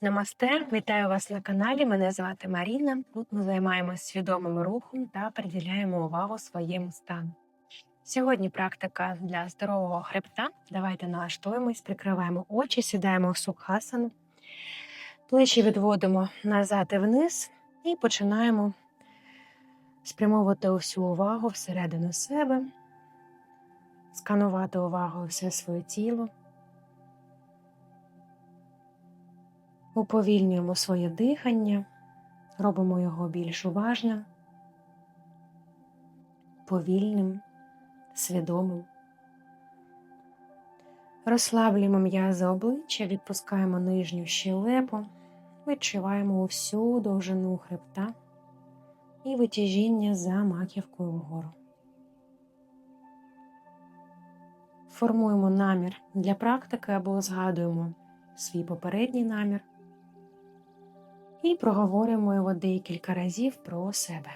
Намасте, вітаю вас на каналі. Мене звати Маріна. Тут ми займаємося свідомим рухом та приділяємо увагу своєму стану. Сьогодні практика для здорового хребта. Давайте налаштуємось, прикриваємо очі, сідаємо в сукхасану, плечі відводимо назад і вниз і починаємо спрямовувати усю увагу всередину себе, сканувати увагою все своє тіло. Уповільнюємо своє дихання, робимо його більш уважним, повільним, свідомим. Розслаблюємо м'язи обличчя, відпускаємо нижню щелепу, відчуваємо усю довжину хребта і витяжіння за маківкою вгору. Формуємо намір для практики або згадуємо свій попередній намір і проговорюємо його декілька разів про себе.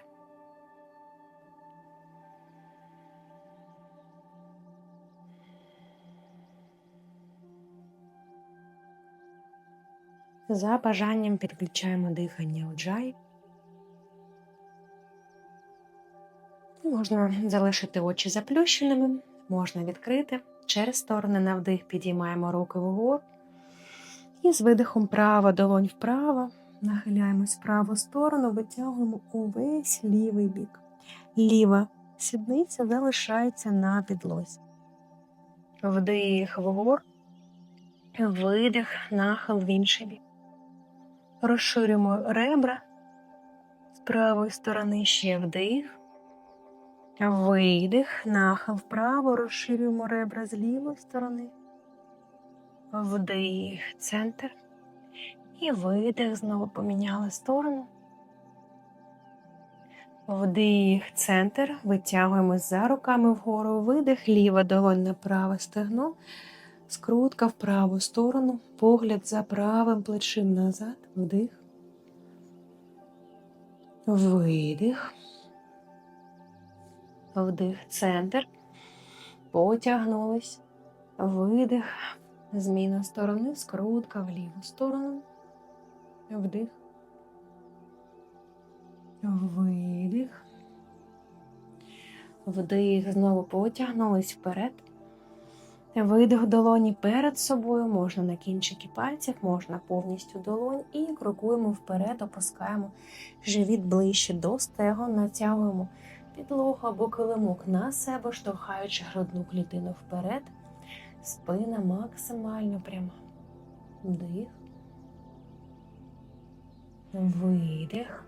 За бажанням підключаємо дихання у джай. Можна залишити очі заплющеними, можна відкрити. Через сторони на вдих підіймаємо руки вгору. І з видихом права долонь вправо. Нахиляємось в праву сторону, витягуємо увесь лівий бік. Ліва сідниця залишається на підлозі. Вдих вгор, видих, нахил в інший бік. Розширюємо ребра з правої сторони ще вдих. Видих, нахил вправо, розширюємо ребра з лівої сторони. Вдих, центр. І видих, знову поміняли сторону. Вдих, центр. Витягуємось за руками вгору. Видих, ліва долонь на праве стегно. Скрутка в праву сторону. Погляд за правим плечим назад. Вдих. Видих. Вдих, центр. Потягнулись. Видих. Зміна сторони, скрутка в ліву сторону. Вдих. Видих. Вдих. Знову потягнулись вперед. Видих долоні перед собою, можна на кінчики пальців, можна повністю долонь і крокуємо вперед, опускаємо живіт ближче до стегон, натягуємо підлогу або килимок на себе, штовхаючи грудну клітину вперед. Спина максимально пряма. Вдих. Видих.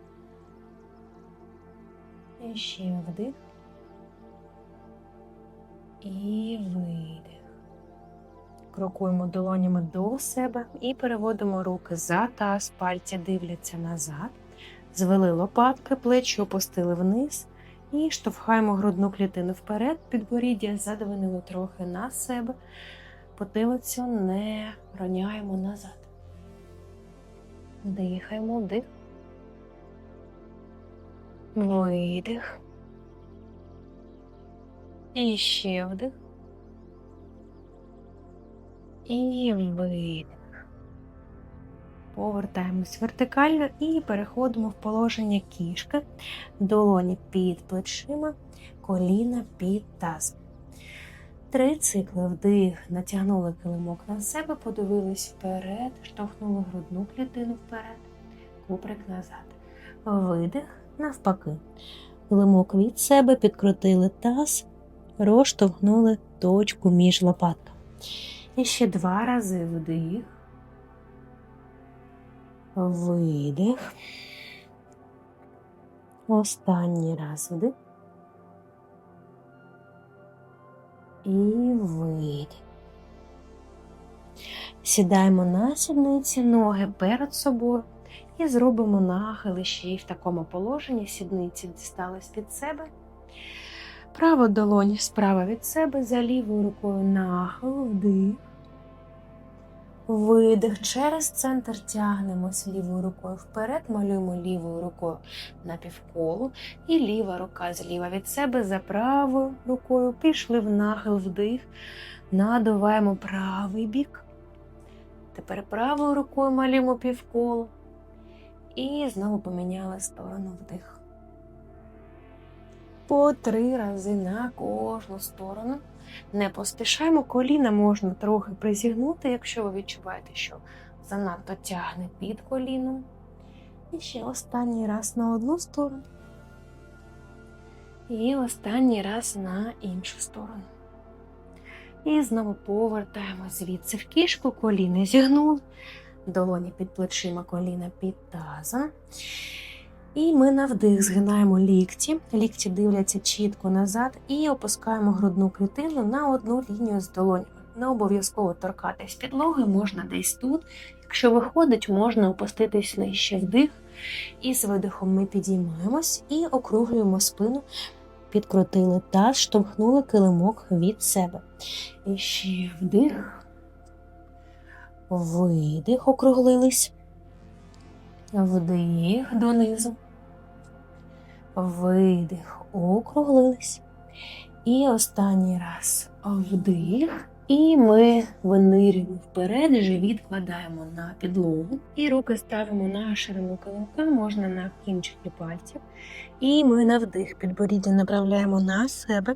І ще вдих. І видих. Крокуємо долонями до себе і переводимо руки за таз, пальці дивляться назад. Звели лопатки, плечі опустили вниз. І штовхаємо грудну клітину вперед, підборіддя задвинули трохи на себе, потилицю не роняємо назад. Дихаємо, вдих. Видих. І ще вдих. І видих. Повертаємось вертикально і переходимо в положення кішки, долоні під плечима, коліна під тазом. Три цикли вдих, натягнули килимок на себе, подивились вперед, штовхнули грудну клітину вперед, куприк назад. Видих навпаки. Килимок від себе, підкрутили таз, розштовхнули точку між лопатками. І ще два рази вдих. Видих. Останній раз вдих. І видих. Сідаємо на сідниці, ноги перед собою і зробимо нахили ще й в такому положенні. Сідниці дістались від себе. Права долонь справа від себе, за лівою рукою нахил, вдих. Видих через центр тягнемось лівою рукою вперед, малюємо лівою рукою на півколу, і ліва рука зліва від себе за правою рукою пішли в нахил вдих, надуваємо правий бік, Тепер правою рукою малюємо півколо. І знову поміняли сторону вдих. По три рази на кожну сторону. Не поспішаємо, коліна можна трохи призігнути, якщо ви відчуваєте, що занадто тягне під коліном. І ще останній раз на одну сторону. І останній раз на іншу сторону. І знову повертаємо звідси в кішку, коліни зігнули, долоні під плечима, коліна під тазом. І ми на вдих згинаємо лікті. Лікті дивляться чітко назад і опускаємо грудну клітину на одну лінію з долонями. Не обов'язково торкатись підлоги, можна десь тут. Якщо виходить, можна опуститись нижче вдих. І з видихом ми підіймаємось і округлюємо спину, підкрутили таз, штовхнули килимок від себе. І ще вдих, видих, округлились. Вдих донизу. Видих, округлились. І останній раз вдих. І ми винирюємо вперед, живіт кладаємо на підлогу. І руки ставимо на ширину килимка, можна на кінчики пальців. І ми на вдих підборіддя направляємо на себе,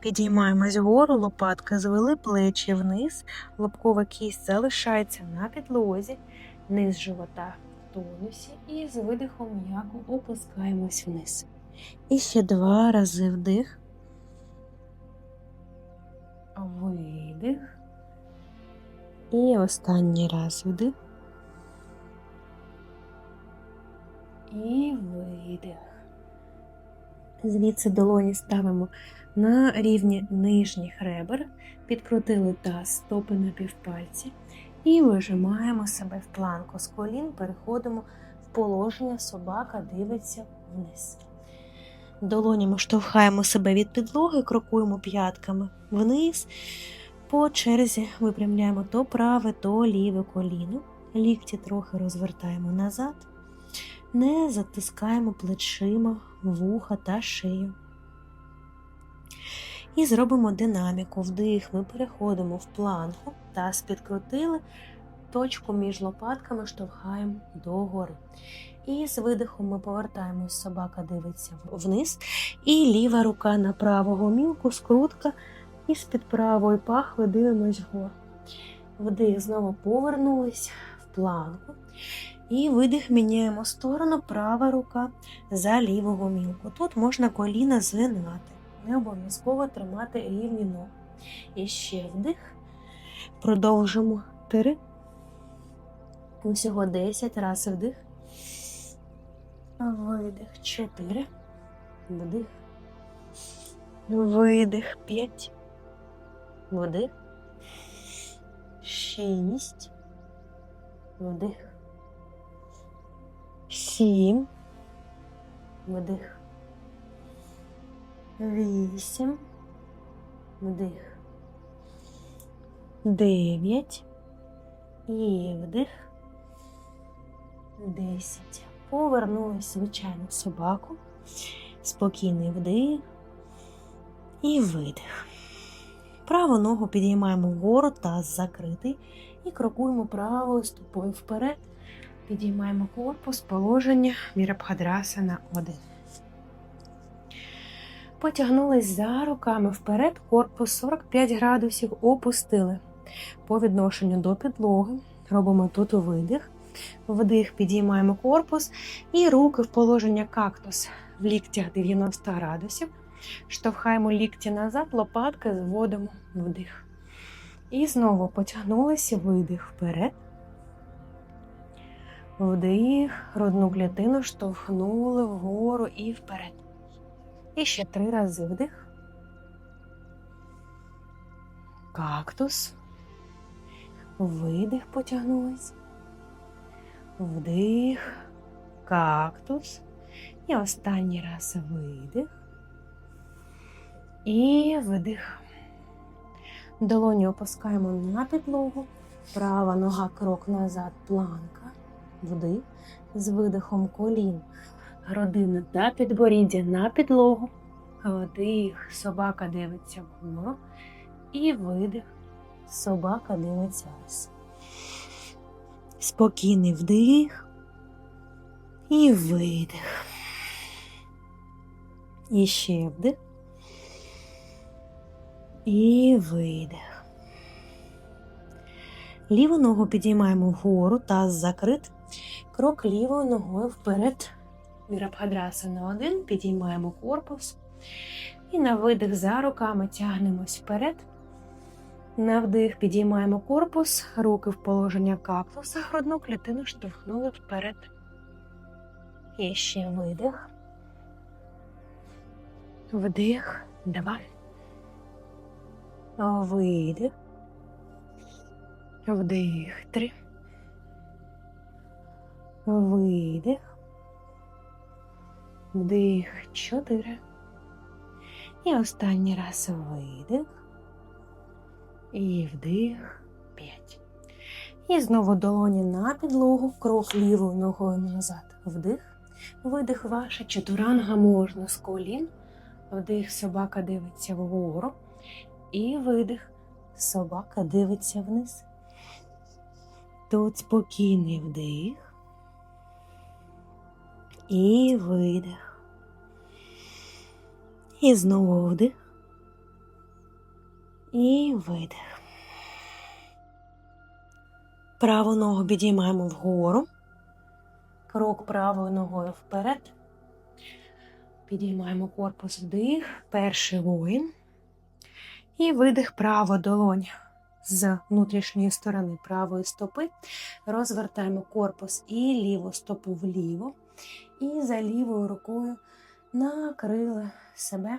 підіймаємось вгору, лопатка звели плечі вниз, лобкова кість залишається на підлозі, низ живота тонусі, і з видихом м'яко опускаємось вниз. І ще два рази вдих. Видих. І останній раз вдих. І видих. Звідси долоні ставимо на рівні нижніх ребер, підкрутили таз, стопи на півпальці і вижимаємо себе в планку. З колін переходимо в положення собака дивиться вниз. Долонями штовхаємо себе від підлоги, крокуємо п'ятками вниз. По черзі випрямляємо то праве, то ліве коліно. Лікті трохи розвертаємо назад, не затискаємо плечима, вуха та шию. І зробимо динаміку. Вдих, ми переходимо в планку, таз підкрутили, точку між лопатками штовхаємо догори. І з видихом ми повертаємось, собака дивиться вниз. І ліва рука на правого мілку, скрутка. І з-під правої пахви дивимось вгору. Вдих, знову повернулись в планку. І видих міняємо сторону, права рука за лівого мілку. Тут можна коліна згинати. Не обов'язково тримати рівні ноги. І ще вдих. Продовжимо три. Усього 10 разів вдих. Видих. Чотири. Вдих. Видих. П'ять. Вдих. Шість. Вдих. Сім. Вдих. Вісім. Вдих. Дев'ять. І вдих. Десять. Повернулись, звичайно, в собаку. Спокійний вдих і видих. Праву ногу підіймаємо вгору, таз закритий. І крокуємо правою стопою вперед. Підіймаємо корпус, положення Вірабхадрасана 1. Потягнулись за руками вперед, корпус 45 градусів опустили. По відношенню до підлоги. Робимо тут видих. Вдих, підіймаємо корпус і руки в положення кактус в ліктях 90 градусів. Штовхаємо лікті назад, лопатки зводимо вдих. І знову потягнулися, видих вперед. Вдих, грудну клітину штовхнули вгору і вперед. І ще три рази вдих. Кактус. Видих, потягнулись. Вдих, кактус. І останній раз видих. І видих. Долоні опускаємо на підлогу. Права нога крок назад, планка. Вдих. З видихом колін. Грудина та підборіддя на підлогу. Вдих. Собака дивиться вгору. І видих. Собака дивиться вниз. Спокійний вдих і видих. І ще вдих. І видих. Ліву ногу підіймаємо вгору, таз закрит. Крок лівою ногою вперед. Вірабхадраса на один, підіймаємо корпус. І на видих за руками тягнемось вперед. На вдих підіймаємо корпус, руки в положення кактуса, грудну клітину штовхнули вперед. І ще видих. Вдих, два. Видих. Вдих, три. Видих. Вдих, чотири. І останній раз видих. І вдих, п'ять. І знову долоні на підлогу, крок лівою ногою назад. Вдих. Видих ваша чатуранга можна з колін. Вдих, собака дивиться вгору. І видих, собака дивиться вниз. Тут спокійний вдих. І видих. І знову вдих. І видих. Праву ногу підіймаємо вгору. Крок правою ногою вперед. Підіймаємо корпус вдих, перший воїн. І видих право долонь з внутрішньої сторони правої стопи. Розвертаємо корпус і ліву стопу вліво. І за лівою рукою накрили себе.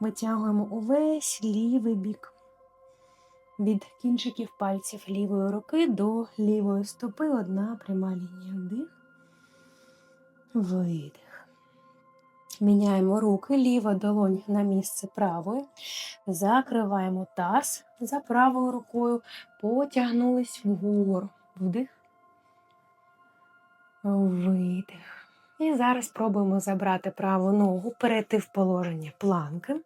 Витягуємо увесь лівий бік. Від кінчиків пальців лівої руки до лівої стопи одна пряма лінія. Вдих. Видих. Міняємо руки, ліва долонь на місце правої. Закриваємо таз за правою рукою, потягнулись вгору. Вдих. Видих. І зараз спробуємо забрати праву ногу, перейти в положення планки.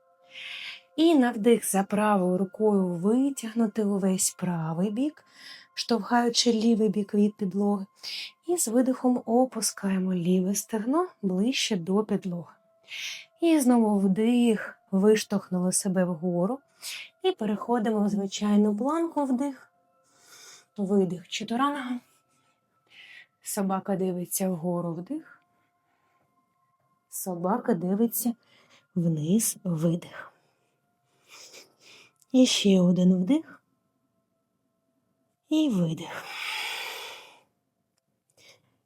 І на вдих за правою рукою витягнути увесь правий бік, штовхаючи лівий бік від підлоги. І з видихом опускаємо ліве стегно ближче до підлоги. І знову вдих, виштовхнули себе вгору. І переходимо в звичайну планку вдих, видих чотиранга. Собака дивиться вгору вдих. Собака дивиться вниз видих. І ще один вдих. І видих.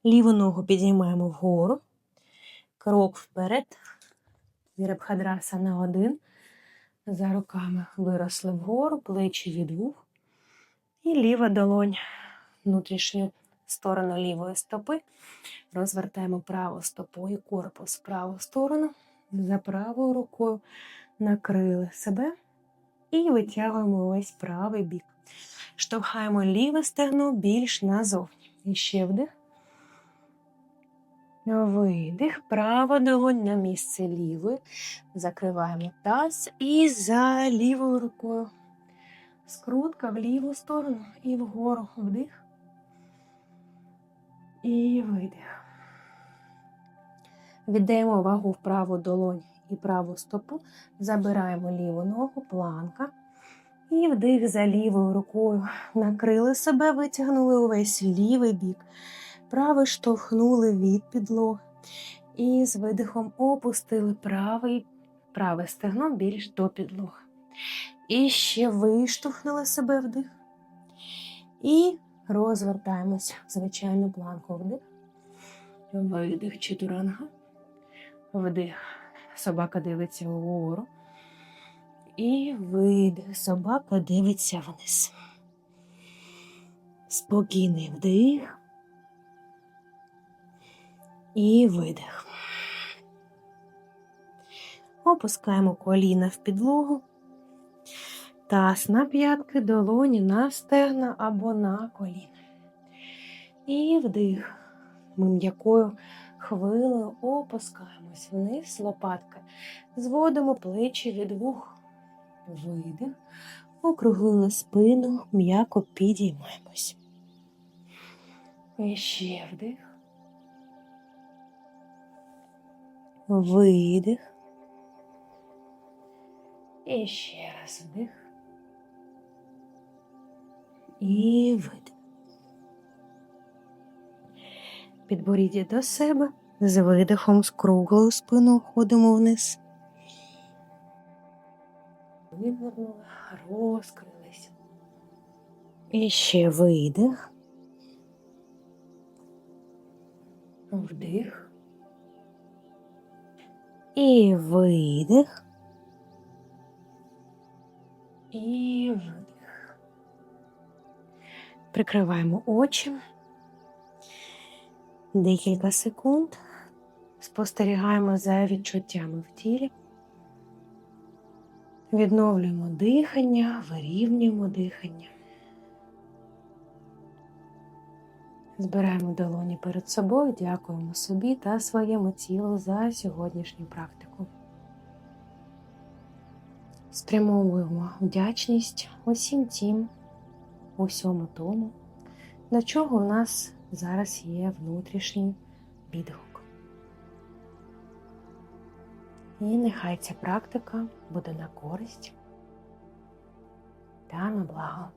Ліву ногу підіймаємо вгору. Крок вперед. Вірабхадраса на один. За руками виросли вгору, плечі від вух. І ліва долонь внутрішню сторону лівої стопи. Розвертаємо праву стопою, корпус в праву сторону. За правою рукою накрили себе і витягуємо весь правий бік. Штовхаємо ліве стегно більш назовні. І ще вдих. Видих, права долонь на місце лівої. Закриваємо таз і за лівою рукою. Скрутка в ліву сторону і вгору вдих. І видих. Віддаємо вагу в праву долонь і праву стопу. Забираємо ліву ногу, планка. І вдих за лівою рукою. Накрили себе, витягнули увесь лівий бік. Правий штовхнули від підлоги. І з видихом опустили правий, праве стегно більш до підлоги. І ще виштовхнули себе вдих. І розвертаємось в звичайну планку вдих. Видих чотиранга. Вдих. Собака дивиться вгору. І видих. Собака дивиться вниз. Спокійний вдих. І видих. Опускаємо коліна в підлогу. Таз на п'ятки, долоні на стегна або на коліна. І вдих. Ми м'якою хвилею опускаємось вниз лопатки. Зводимо плечі від вух. Видих. Округлили спину, м'яко підіймаємось. І ще вдих. Видих. І ще раз вдих. І видих. Підборіддя до себе. З видихом з круглою спиною ходимо вниз. Вивернули, розкрились. І ще видих. Вдих. І видих. І видих. Прикриваємо очі. Декілька секунд. Спостерігаємо за відчуттями в тілі. Відновлюємо дихання, вирівнюємо дихання. Збираємо долоні перед собою, дякуємо собі та своєму тілу за сьогоднішню практику. Спрямовуємо вдячність усім тим, усьому тому, до чого у нас зараз є внутрішній відгук. І нехай ця практика буде на користь та на благо.